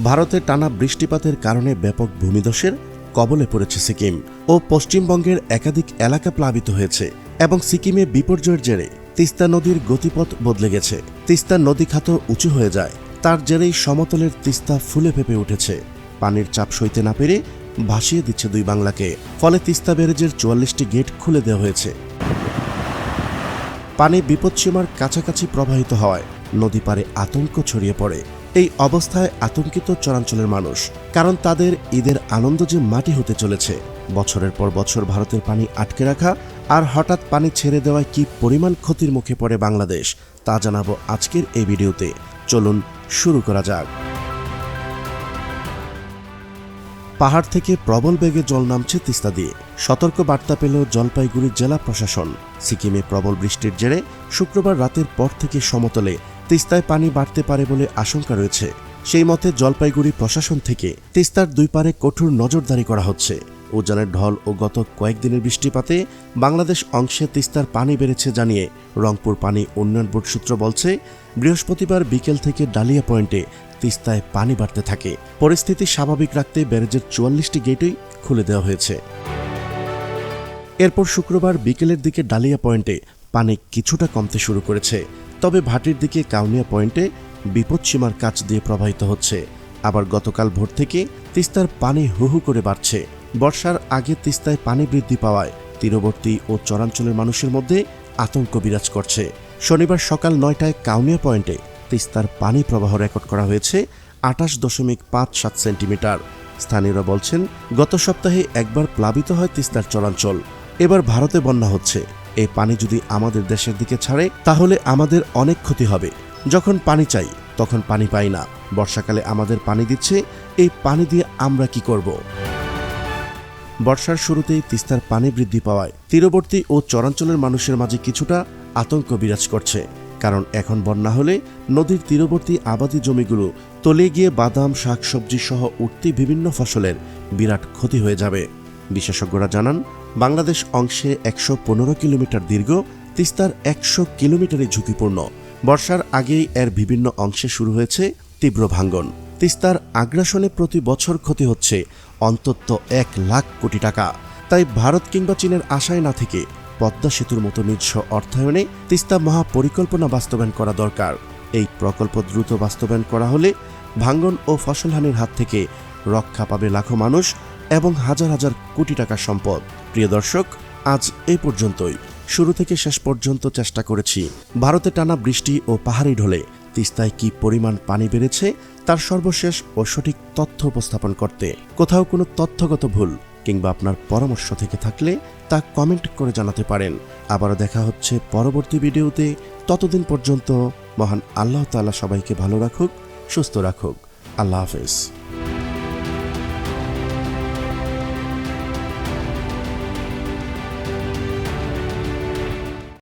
ভারতে টানা বৃষ্টিপাতের কারণে ব্যাপক ভূমিধসের কবলে পড়েছে সিকিম ও পশ্চিমবঙ্গের একাধিক এলাকা প্লাবিত হয়েছে এবং সিকিমে বিপর্যয়ের জেরে তিস্তা নদীর গতিপথ বদলে গেছে। তিস্তা নদী খাত উঁচু হয়ে যায়। তার জেরেই সমতলের তিস্তা ফুলে ফেপে উঠেছে। পানির চাপ সইতে না পেরে ভাসিয়ে দিচ্ছে দুই বাংলাকে। ফলে তিস্তা ব্যারেজের চুয়াল্লিশটি গেট খুলে দেওয়া হয়েছে। পানি বিপদসীমার কাছাকাছি প্রবাহিত হওয়ায় নদী পারে আতঙ্ক ছড়িয়ে পড়ে। এই অবস্থায় আতঙ্কিত চরাঞ্চলের মানুষ, কারণ তাদের ঈদের আনন্দ যে মাটি হতে চলেছে। বছরের পর বছর ভারতের পানি আটকে রাখা আর হঠাৎ পানি ছেড়ে দেওয়ায় কি পরিমাণ ক্ষতির মুখে পড়ে বাংলাদেশ, তা জানাব আজকের এই ভিডিওতে। চলুন শুরু করা যাক। পাহাড় থেকে প্রবল বেগে জল নামছে তিস্তা দিয়ে। সতর্ক বার্তা পেল জলপাইগুড়ি জেলা প্রশাসন। সিকিমে প্রবল বৃষ্টির জেরে শুক্রবার রাতের পর থেকে সমতলে তিস্তায় পানি বাড়তে পারে বলে আশঙ্কা রয়েছে। সেই মতে জলপাইগুড়ি প্রশাসন থেকে তিস্তার দুই পারে কঠোর নজরদারি করা হচ্ছে। উজানের ঢল ও গত কয়েকদিনের বৃষ্টিপাতে বাংলাদেশ অংশে তিস্তার পানি বেড়েছে জানিয়ে রংপুর পানি উন্নয়ন বোর্ড সূত্র বলছে, বৃহস্পতিবার বিকেল থেকে ডালিয়া পয়েন্টে তিস্তায় পানি বাড়তে থাকে। পরিস্থিতি স্বাভাবিক রাখতে ব্যারেজের চুয়াল্লিশটি গেটই খুলে দেওয়া হয়েছে। এরপর শুক্রবার বিকেলের দিকে ডালিয়া পয়েন্টে পানি কিছুটা কমতে শুরু করেছে। তবে ভাটির দিকে কাউনিয়া পয়েন্টে বিপদসীমার কাছ দিয়ে প্রবাহিত হচ্ছে। আবার গতকাল ভোর থেকে তিস্তার পানি হু হু করে বাড়ছে। বর্ষার আগে তিস্তায় পানি বৃদ্ধি পাওয়ায় তীরবর্তী ও চরাঞ্চলের মানুষের মধ্যে আতঙ্ক বিরাজ করছে। শনিবার সকাল নয়টায় কাউনিয়া পয়েন্টে তিস্তার পানি প্রবাহ রেকর্ড করা হয়েছে আটাশ দশমিক পাঁচ সাত সেন্টিমিটার। স্থানীয়রা বলছেন, গত সপ্তাহে একবার প্লাবিত হয় তিস্তার চরাঞ্চল। এবার ভারতে বন্যা হচ্ছে। এই পানি যদি আমাদের দেশের দিকে ছাড়ে, তাহলে আমাদের অনেক ক্ষতি হবে। যখন পানি চাই, তখন পানি পাই না। বর্ষাকালে আমাদের পানি দিচ্ছে, এই পানি দিয়ে আমরা কি করব? বর্ষার শুরুতেই তিস্তার পানি বৃদ্ধি পাওয়ায় তীরবর্তী ও চরাঞ্চলের মানুষের মাঝে কিছুটা আতঙ্ক বিরাজ করছে। কারণ এখন বন্যা হলে নদীর তীরবর্তী আবাদি জমিগুলো তলে গিয়ে বাদাম, শাকসবজি সহ উঠতি বিভিন্ন ফসলের বিরাট ক্ষতি হয়ে যাবে। বিশেষজ্ঞরা জানান, বাংলাদেশ অংশে একশো পনেরো কিলোমিটার দীর্ঘ, তিস্তার একশো কিলোমিটারই ঝুঁকিপূর্ণ। বর্ষার আগেই এর বিভিন্ন অংশে শুরু হয়েছে তীব্র ভাঙ্গন। তিস্তার আগ্রাসনে প্রতি বছর ক্ষতি হচ্ছে অন্তত এক লাখ কোটি টাকা। তাই ভারত কিংবা চীনের আশায় না থেকে পদ্মা সেতুর মতো নিজস্ব অর্থায়নে তিস্তা মহাপরিকল্পনা বাস্তবায়ন করা দরকার। এই প্রকল্প দ্রুত বাস্তবায়ন করা হলে ভাঙ্গন ও ফসলহানির হাত থেকে রক্ষা পাবে লাখো মানুষ এবং হাজার হাজার কোটি টাকার সম্পদ। প্রিয় দর্শক, আজ এই পর্যন্তই। শুরু থেকে শেষ পর্যন্ত চেষ্টা করেছি। ভারতে টানা বৃষ্টি ও পাহাড়ি ঢলে তিস্তায় কি পরিমাণ পানি বেড়েছে, তার সর্বশেষ ও সঠিক তথ্য উপস্থাপন করতে কোথাও কোনো তথ্যগত ভুল কিংবা আপনার পরামর্শ থেকে থাকলে তা কমেন্ট করে জানাতে পারেন। আবারও দেখা হচ্ছে পরবর্তী ভিডিওতে। ততদিন পর্যন্ত মহান আল্লাহ তাআলা সবাইকে ভালো রাখুক, সুস্থ রাখুক। আল্লাহ হাফেজ।